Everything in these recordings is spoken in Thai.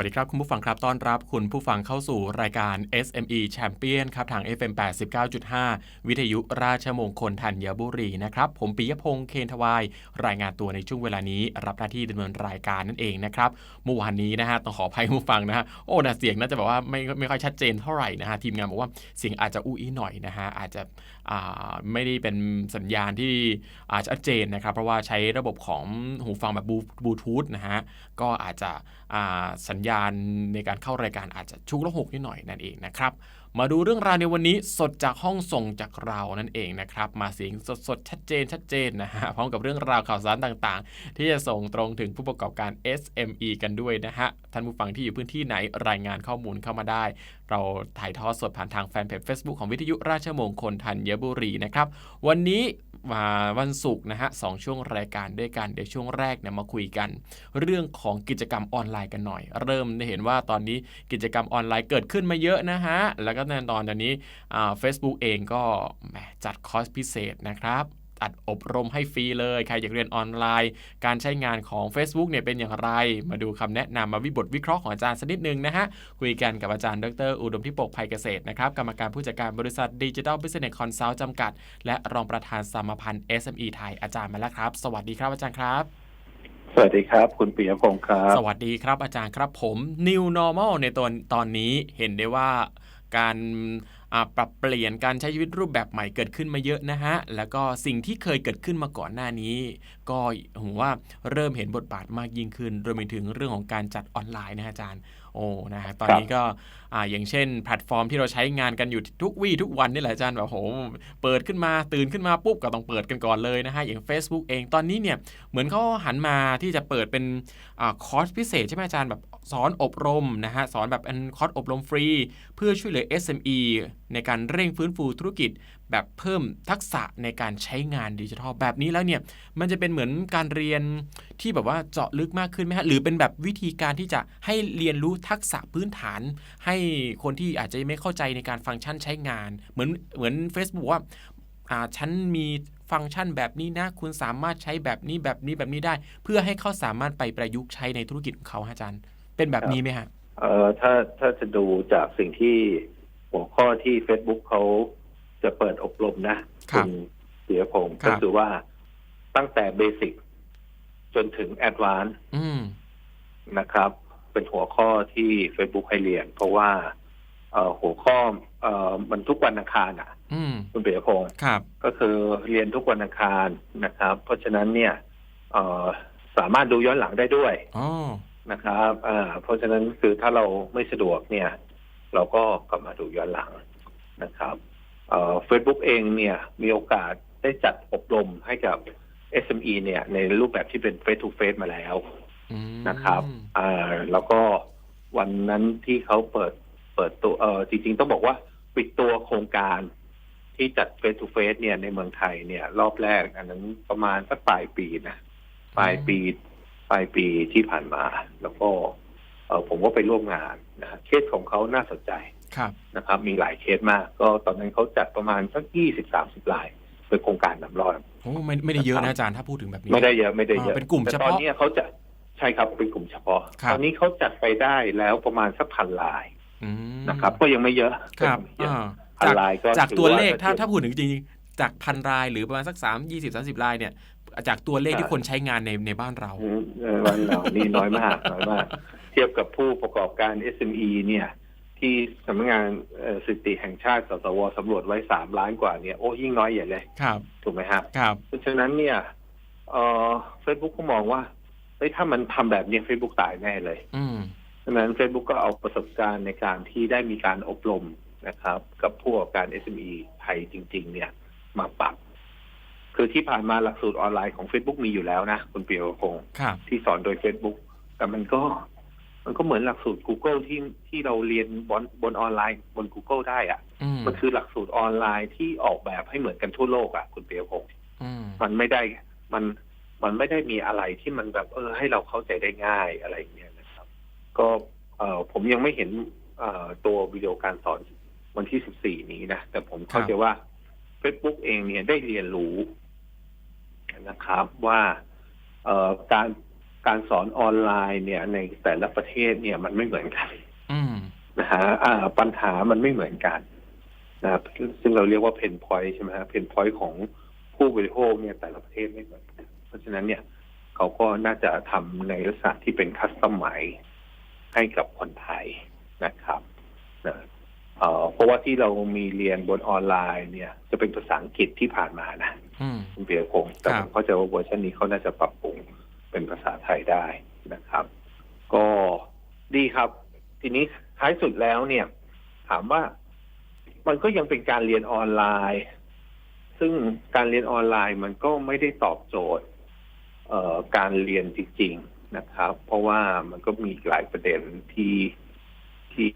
วัสดีครับ คุณผู้ฟังครับต้อนรับคุณผู้ฟังเข้าสู่รายการ SME Champion ครับ ทาง FM 89.5 วิทยุราชมงคลธัญบุรีนะครับ ผมปิยพงษ์เคนทวาย รายงานตัวในช่วงเวลานี้ รับหน้าที่ดำเนินรายการนั่นเองนะครับเมื่อวานนี้นะฮะต้องขออภัยผู้ฟังนะฮะโอ้นะเสียงน่าจะแบบว่าไม่ไม่ค่อยชัดเจนเท่าไหร่นะฮะทีมงานบอกว่าเสียงอาจจะอู้อี้หน่อยนะฮะอาจจะไม่ได้เป็นสัญญาณที่ชัดเจนนะครับ เพราะว่าใช้ระบบของหูฟังแบบบลูทูธนะฮะก็อาจจะสัญญาณในการเข้ารายการอาจจะชุกละหกนิดหน่อยนั่นเองนะครับ มาดูเรื่องราวในวันนี้สดจากห้องส่งจากเรานั่นเองนะครับ มาเสียงสดสดๆชัดเจนชัดเจนนะฮะพร้อมกับเรื่องราวข่าวสารต่างๆ ที่จะส่งตรงถึงผู้ประกอบการ SME กันด้วยนะฮะท่านผู้ฟังที่อยู่พื้นที่ไหนรายงานข้อมูลเข้ามาได้ เราถ่ายทอดสดผ่านทางแฟนเพจ Facebook ของวิทยุราชมงคลธัญบุรีนะครับ วันนี้มาวันศุกร์นะฮะสองช่วงรายการด้วยกัน เดี๋ยวช่วงแรกเนี่ยมาคุยกัน เรื่องของกิจกรรมออนไลน์กันหน่อย เริ่มได้เห็นว่าตอนนี้กิจกรรมออนไลน์เกิดขึ้นมาเยอะนะฮะ แล้วก็แน่นอนตอนนี้เฟซบุ๊กเองก็แหมจัดคอร์สพิเศษนะครับ อัดอบรมให้ฟรีเลย ใครอยากเรียนออนไลน์ การใช้งานของ Facebook เนี่ยเป็นอย่างไร มาดูคำแนะนำมาวิบทวิเคราะห์ของอาจารย์สักนิดนึงนะฮะ คุยกันกับอาจารย์ดร อุดมทิปกภัยเกษตรนะครับ กรรมการผู้จัดการบริษัทดิจิทัลบิสเนสคอนซัลท์จำกัด และรองประธานสมาพันธ์ SME ไทยอาจารย์มาแล้วครับ สวัสดีครับอาจารย์ครับสวัสดีครับ คุณปิยพงศ์ครับ สวัสดีครับอาจารย์ครับผม New Normal ในตอนตอนนี้เห็นได้ว่าการอ่าปรับเปลี่ยนการใช้ชีวิตรูปแบบใหม่เกิดขึ้นมาเยอะนะฮะ แล้วก็สิ่งที่เคยเกิดขึ้นมาก่อนหน้านี้ ก็ผมว่าเริ่มเห็นบทบาทมากยิ่งขึ้น รวมไปถึงเรื่องของการจัดออนไลน์นะฮะอาจารย์ โอ้ นะฮะ ตอนนี้ก็อ่าอย่างเช่น แพลตฟอร์มที่เราใช้งานกันอยู่ทุกวี่ทุกวันนี่แหละอาจารย์แบบโห เปิดขึ้นมาตื่นขึ้นมาปุ๊บก็ต้องเปิดกันก่อนเลยนะฮะ อย่าง Facebook เองตอนนี้เนี่ยเหมือนเขาหันมาที่จะเปิดเป็นอาคอร์สพิเศษใช่ไหมอาจารย์แบบสอนอบรมนะฮะสอนแบบเป็นคอร์สอบรมฟรี เพื่อช่วยเหลือ SME ในการเร่งฟื้นฟูธุรกิจ แบบเพิ่มทักษะในการใช้งานดิจิทัลแบบนี้แล้วเนี่ยมันจะเป็นเหมือนการเรียนที่แบบว่าเจาะลึกมากขึ้นไหมฮะหรือเป็นแบบวิธีการที่จะให้เรียนรู้ทักษะพื้นฐาน ให้คนที่อาจจะไม่เข้าใจในการฟังก์ชันใช้งาน เหมือนเหมือน Facebook ว่าอ่าฉันมีฟังก์ชันแบบนี้นะ คุณสามารถใช้แบบนี้แบบนี้แบบนี้ได้ เพื่อให้เขาสามารถไปประยุกต์ใช้ในธุรกิจของเขาฮะอาจารย์ เป็นแบบนี้ไหมฮะเอ่อถ้าถ้าจะดูจากสิ่งที่ หัวข้อที่ Facebook เขาจะเปิดอบรมนะครับณปิยพงศ์ครัก็บคือว่าตั้งแต่เบสิกจนถึงแอดวานอืมนะครับ เป็นหัวข้อที่ Facebook ให้เรียน เพราะว่าเอ่อหัวข้อเอ่อมันทุกวันอังคารอะอืมคุณปิยพงศ์ครับก็คือเรียนทุกวันอังคารนะครับ เพราะฉะนั้นเนี่ยเอ่อสามารถดูย้อนหลังได้ด้วยอ๋อนะครับอ่าเพราะฉะนั้นคือถ้าเราไม่สะดวกเนี่ย เราก็กลับมาดูย้อนหลังนะครับเอ่อ Facebook เองเนี่ยมีโอกาสได้จัดอบรมให้กับ SME เนี่ยในรูปแบบที่เป็น Face to Face มาแล้วอืมนะครับอ่าแล้วก็วันนั้นที่เขาเปิดเปิดตัวเออจริง ๆ ต้องบอกว่าปิดตัวโครงการที่จัด Face to Face เนี่ยในเมืองไทยเนี่ย รอบแรก อันนั้นประมาณสักปลายปีนะปลายปีปลายปีที่ผ่านมา แล้วก็ เออผมก็ไปร่วมงาน นะฮะเคสของเขาน่าสนใจครับนะครับ มีหลายเคสมาก ก็ตอนนั้นเขาจัดประมาณสักยี่สิบสามสิบรายเป็นโครงการนำร่องโอ้ไม่ไม่ได้เยอะนะอาจารย์ถ้าพูดถึงแบบนี้ ไม่ได้เยอะไม่ได้เยอะอ่าเป็นกลุ่มแต่เฉตพาะอนนี้เขาจะใช่ครับเป็นกลุ่มเฉพาะครับตอนนี้เขาจัดไปได้แล้วประมาณสักพันลายอืมนะครับ ก็ยังไม่เยอะครับก็ยังไม่เยอะอ่าพันจากลายก็จากถือตัวเลขว่าถ้าถ้าพูดถึงจริงๆจากพันรายหรือประมาณสักสามยี่สิบสามสิบรายเนี่ย จากตัวเลขที่คนใช้งานในในบ้านเราอืมเออวันเรานี่น้อยมากน้อยมาก เทียบกับผู้ประกอบการ SME เนี่ย ที่สำนักงานเอ่อสถิติแห่งชาติสสวสำรวจไว้สามล้านกว่าเนี่ยโอ้ยิ่งน้อยใหญ่เลยครับถูกไหมครับครับเพราะฉะนั้นเนี่ยเอ่อเฟซบุ๊กก็มองว่าเฮ้ยถ้ามันทำแบบนี้เฟซบุ๊กตายแน่เลย อืมดังนั้น Facebook ก็เอาประสบการณ์ในการที่ได้มีการอบรมนะครับ กับผู้ประกอบการ SME ไทยจริง ๆ เนี่ยมาปรับคือที่ผ่านมาหลักสูตรออนไลน์ของ Facebook มีอยู่แล้วนะ คุณเปียวพงศ์ครับที่สอนโดย Facebook แต่มันก็ มันก็เหมือนหลักสูตร Google ที่ที่เราเรียนบนบนออนไลน์บน Google ได้อะอืมมันคือหลักสูตรออนไลน์ที่ออกแบบให้เหมือนกันทั่วโลกอะคุณเปียพงศ์อืมมันไม่ได้มันมันไม่ได้มีอะไรที่มันแบบเออให้เราเข้าใจได้ง่ายอะไรอย่างเงี้ยนะครับ ก็เออผมยังไม่เห็นเอ่อตัววิดีโอการสอนวันที่14นี้นะ แต่ผมเข้าใจว่า Facebook เองเนี่ยได้เรียนรู้นะครับว่าเอ่อการ การสอนออนไลน์เนี่ย ในแต่ละประเทศเนี่ยมันไม่เหมือนกันอืมนะฮะอ่าปัญหามันไม่เหมือนกันนะครับซึ่งเราเรียกว่าเพนพอยต์ใช่ไหมฮะเพนพอยต์ของผู้บริโภคเนี่ยแต่ละประเทศไม่เหมือนกันเพราะฉะนั้นเนี่ยเขาก็น่าจะทำในลักษณะที่เป็นคัสตอมไมให้กับคนไทยนะครับนะเอ่อเพราะว่าที่เรามีเรียนบนออนไลน์เนี่ย จะเป็นภาษาอังกฤษที่ผ่านมานะอืมคุณเปียพงศ์แต่ครัผบมเข้าใจว่าเวอร์ชันนี้เขาน่าจะปรับปรุง เป็นภาษาไทยได้นะครับ ก็ดีครับ ทีนี้ท้ายสุดแล้วเนี่ย ถามว่ามันก็ยังเป็นการเรียนออนไลน์ ซึ่งการเรียนออนไลน์มันก็ไม่ได้ตอบโจทย์ เอ่อการเรียนจริง ๆนะครับ เพราะว่ามันก็มีหลายประเด็นที่ที่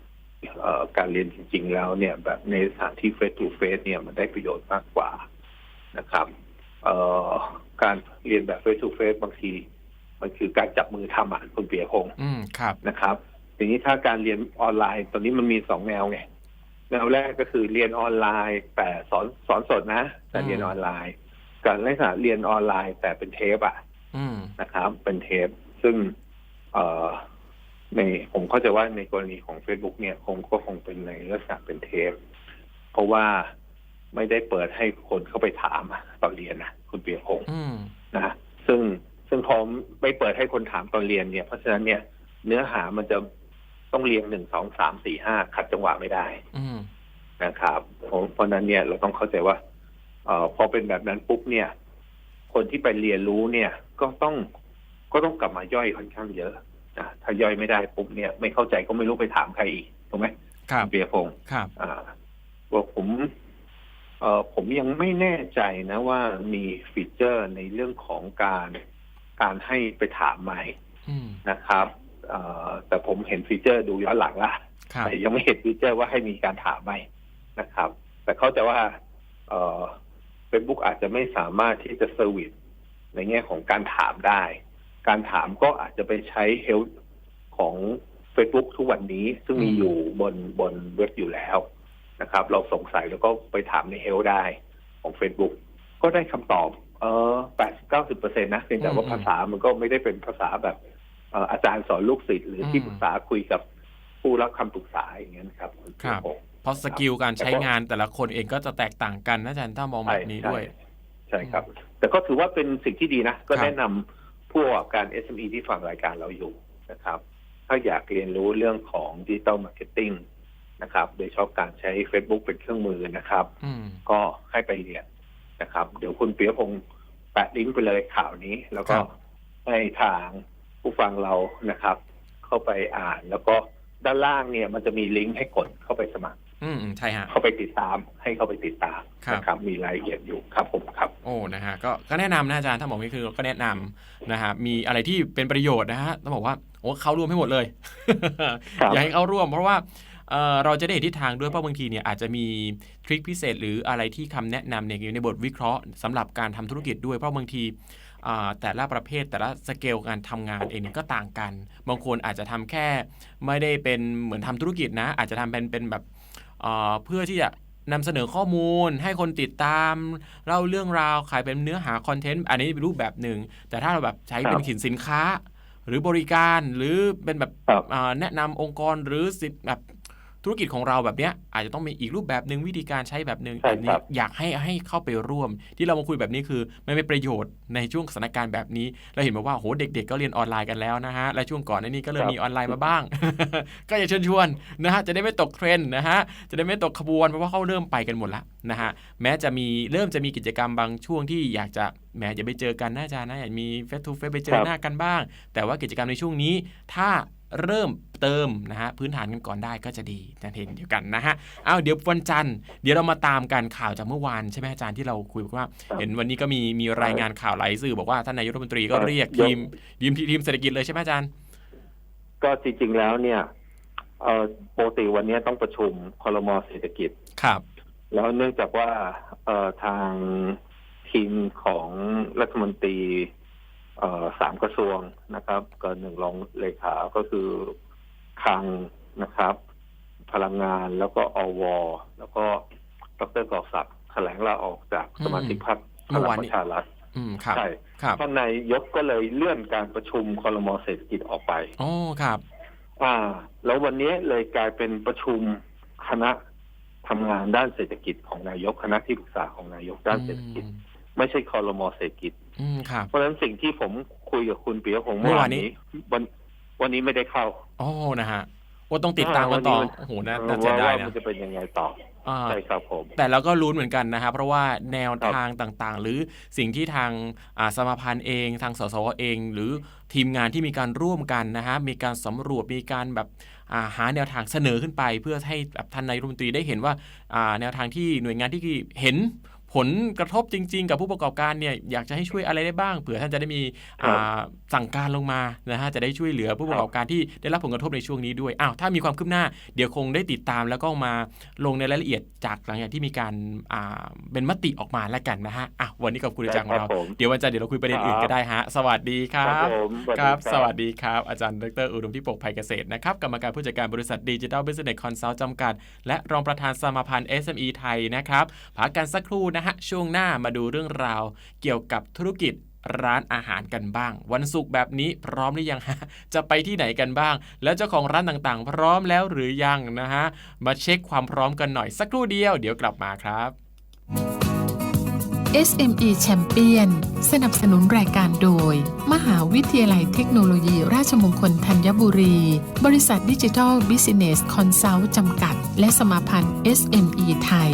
การเรียนจริง ๆ แล้วเนี่ย แบบในสถานที่เฟส to เฟสเนี่ยมันได้ประโยชน์มากกว่านะครับ เอ่อการเรียนแบบเฟส to เฟสบางที มันคือการจับมือทำอะคุณเปียพงศ์อืมครับนะครับทีนี้ถ้าการเรียนออนไลน์ตอนนี้มันมีสองแนวไงแนวแรกก็คือเรียนออนไลน์ แต่สอนสอนสดนะ แต่เรียนออนไลน์การลักษณะเรียนออนไลน์ แต่เป็นเทปอะอืมนะครับ เป็นเทป ซึ่งเอ่อในผมเข้าใจว่าในกรณีของ Facebook เนี่ยคงก็คงเป็นในลักษณะเป็นเทป เพราะว่าไม่ได้เปิดให้คนเข้าไปถามอะตอนเรียนนะคุณเปียพงศ์อืมนะฮะซึ่ง ซึ่งพอไม่เปิดให้คนถามตอนเรียนเนี่ย เพราะฉะนั้นเนี่ยเนื้อหามันจะต้องเรียงหนึ่งสองสามสี่ห้าขัดจังหวะไม่ได้อืมนะครับเพราะเพราะฉะนั้นเนี่ยเราต้องเข้าใจว่าเอ่อพอเป็นแบบนั้นปุ๊บเนี่ย คนที่ไปเรียนรู้เนี่ย ก็ต้องก็ต้องกลับมาย่อยค่อนข้างเยอะนะถ้าย่อยไม่ได้ปุ๊บเนี่ย ไม่เข้าใจก็ไม่รู้ไปถามใครอีกถูกไหมครับณเปียพงศ์ครับ อ่าว่าผม เอ่อผมยังไม่แน่ใจนะว่ามีฟีเจอร์ในเรื่องของการ การให้ไปถามใหม่อืมนะครับเอ่อแต่ผมเห็นฟีเจอร์ดูย้อนหลังละครับแต่ยังไม่เห็นฟีเจอร์ว่าให้มีการถามไหมนะครับ แต่เข้าใจว่าเอ่อ Facebook อาจจะไม่สามารถที่จะเซอร์วิสในแง่ของการถามได้ การถามก็อาจจะไปใช้ Help ของ Facebook ทุกวันนี้ซึ่งมีอืมอยู่บนบนเว็บอยู่แล้วนะครับ เราสงสัยแล้วก็ไปถามใน Help ได้ของ Facebook ก็ได้คำตอบ เออแปดสิบเก้าสิบเปอร์เซ็นต์นะเพียงแต่ว่าภาษามันก็ไม่ได้เป็นภาษาแบบเอ่ออาจารย์สอนลูกศิษย์หรือที่ปรึกษาคุยกับผู้รับคำปรึกษาอย่างเงี้ยนะครับณครับผมเพราะสกิลการใช้งานแต่ละคนเองก็จะแตกต่างกันนะอาจารย์ถ้ามองแบบนี้ด้วย ใช่ครับ แต่ก็ถือว่าเป็นสิ่งที่ดีนะ ก็ครับแนะนำผู้ประกอบการ SME ที่ฟังรายการเราอยู่นะครับ ถ้าอยากเรียนรู้เรื่องของดิจิตอลมาร์เก็ตติ้งนะครับ โดยเฉพาะการใช้ Facebook เป็นเครื่องมือนะครับอืมก็ให้ไปเรียน นะครับ เดี๋ยวคุณเปียพงศ์แปะลิงก์ไปเลยข่าวนี้ แล้วก็ครับให้ทางผู้ฟังเรานะครับ เข้าไปอ่าน แล้วก็ด้านล่างเนี่ย มันจะมีลิงก์ให้กดเข้าไปสมัคร อืมอืมใช่ฮะเข้าไปติดตามให้เข้าไปติดตามครับนะครับ มีรายละเอียดอยู่ครับผมครับ โอ้นะฮะก็ก็แนะนำนะอาจารย์ถ้าบอกนี่คือก็แนะนำนะฮะมีอะไรที่เป็นประโยชน์นะฮะต้องบอกว่าโอ้เข้าร่วมให้หมดเลยครับอยากให้เข้าร่วมเพราะว่า เอ่อเราจะได้เห็นทิศทางด้วยเพราะบางทีเนี่ยอาจจะมีทริคพิเศษ หรืออะไรที่คำแนะนำเนี่ยอยู่ในบทวิเคราะห์สำหรับการทำธุรกิจด้วยเพราะบางทีอ่าแต่ละประเภทแต่ละสเกลการทำงานเองเนี่ยก็ต่างกัน บางคนอาจจะทำแค่ไม่ได้เป็นเหมือนทำธุรกิจนะ อาจจะทำเป็นเป็นแบบเอ่อเพื่อที่จะนำเสนอข้อมูลให้คนติดตามเล่าเรื่องราวขายเป็นเนื้อหาคอนเทนต์อันนี้เป็นรูปแบบหนึ่ง แต่ถ้าเราแบบใช้เป็นครับขินสินค้า หรือบริการหรือเป็นแบบครับอ่าแนะนำองค์กรหรือสิแบบ ธุรกิจของเราแบบเนี้ยอาจจะต้องมีอีกรูปแบบหนึ่งวิธีการใช้แบบหนึ่งใช่อันนี้ครับอยากให้ให้เข้าไปร่วม ที่เรามาคุยแบบนี้คือมันเป็นประโยชน์ในช่วงสถานการณ์แบบนี้ เราเห็นมาว่าโหเด็ก ๆ ก็เรียนออนไลน์กันแล้วนะฮะและช่วงก่อนหน้านี้ก็เริ่มครับมีออนไลน์มาบ้าง ก็อย่าเชิญชวนนะฮะจะได้ไม่ตกเทรนด์นะฮะจะได้ไม่ตกขบวนเพราะว่าเขาเริ่มไปกันหมดละนะฮะแม้จะมีเริ่มจะมีกิจกรรมบางช่วงที่อยากจะแหมจะไปเจอกันนะอาจารย์นะอยากมีเฟสทูเฟสไปเจอหน้ากันบ้าง แต่ว่ากิจกรรมในช่วงนี้ ถ้า เริ่มเติมนะฮะพื้นฐานกันก่อนได้ก็จะดีนั่นเองเดียวกันนะฮะเอาเดี๋ยววันจันทร์เดี๋ยวเรามาตามกันข่าวจากเมื่อวานใช่ไหมอาจารย์ที่เราคุยบอกว่าครับเห็นวันนี้ก็มีมีรายงานข่าวหลายสื่อบอกว่าท่านนายกรัฐมนตรีก็ครับเรียกยกทีมทีมทีมเศรษฐกิจเลยใช่ไหมอาจารย์ ก็จริงๆแล้วเนี่ยเอ่อปกติวันนี้ต้องประชุมคอรมอเศรษฐกิจครับ แล้วเนื่องจากว่าเอ่อทางทีมของรัฐมนตรีเอ่อ สามกระทรวงนะครับก็หนึ่งรองเลขาก็คือคลังนะครับ พลังงานแล้วก็อว แล้วก็ดรกอบศักดิ์แถลงลาออกจากสมาชิกพรรคพเมื่อลังวานปนี้ระชารัฐอืมครับใช่ครับท่านนายกก็เลยเลื่อนการประชุมคอรมอเศรษฐกิจออกไปอ๋อครับ อ่า แล้ววันนี้เลยกลายเป็นประชุมคณะทำงานด้านเศรษฐกิจของนายกคณะที่ปรึกษาของนายกด้านเศรษฐกิจ ไม่ใช่คอรมอเศรษฐกิจ อืมครับ เพราะฉะนั้นสิ่งที่ผมคุยกับคุณปียพงษ์เมื่เมื่อวาวอานนนี้นี้ วันวันนี้ไม่ได้เข้าอ๋อนะฮะว่าต้องติดตามกันต่อวันนี้โอ้โหน่าน่าเสียว่าดายว่านะมันจะเป็นยังไงต่ออ่าใช่ครับผมแต่เราก็ลุ้นเหมือนกันนะครับเพราะว่าแนวครับทางต่างๆ หรือสิ่งที่ทางอ่าสมาพันธ์เองทางสสวเอง หรือทีมงานที่มีการร่วมกันนะฮะมีการสำรวจมีการแบบอ่าหาแนวทางเสนอขึ้นไป เพื่อให้แบบท่านนายรัฐมนตรีได้เห็นว่าอ่าแนวทางที่หน่วยงานที่เห็น ผลกระทบจริง ๆ กับผู้ประกอบการเนี่ยอยากจะให้ช่วยอะไรได้บ้างเผื่อท่านจะได้มีครับอ่าสั่งการลงมานะฮะจะได้ช่วยเหลือผู้ประกอบการที่ได้รับผลกระทบในช่วงนี้ด้วยอ้าวถ้ามีความคืบหน้า เดี๋ยวคงได้ติดตามแล้วก็มาลงในรายละเอียดจากหลังจากที่มีการอ่าเป็นมติออกมาแล้วกันนะฮะอะวันนี้ขอบคุณอาจารย์ของเราครับผมเดี๋ยววันจันทร์เดี๋ยวเราคุยประเด็นอื่นก็ได้ฮะสวัสดีครัครับบผมสวัสดีครับครับ สวัสดีครับ อาจารย์ดรอุดมที่ปกภัยเกษตรนะครับกรรมการผู้จัดการบริษัทดิจิทัลบิสเนสคอนซัลท์จำกัด และรองประธานสมาพันธ์ SME ไทยนะครับพักกันสักครู่นะฮะ ช่วงหน้ามาดูเรื่องราว เกี่ยวกับธุรกิจร้านอาหารกันบ้าง วันศุกร์แบบนี้พร้อมหรือยังฮะ จะไปที่ไหนกันบ้าง แล้วเจ้าของร้านต่างๆ พร้อมแล้วหรือยังนะฮะ มาเช็คความพร้อมกันหน่อยสักครู่เดียว เดี๋ยวกลับมาครับ SME Champion สนับสนุนรายการโดย มหาวิทยาลัยเทคโนโลยี ราชมงคลธัญบุรี บริษัทดิจิทัลบิสเนสคอนซัลท์จำกัด และสมาพันธ์ SME ไทย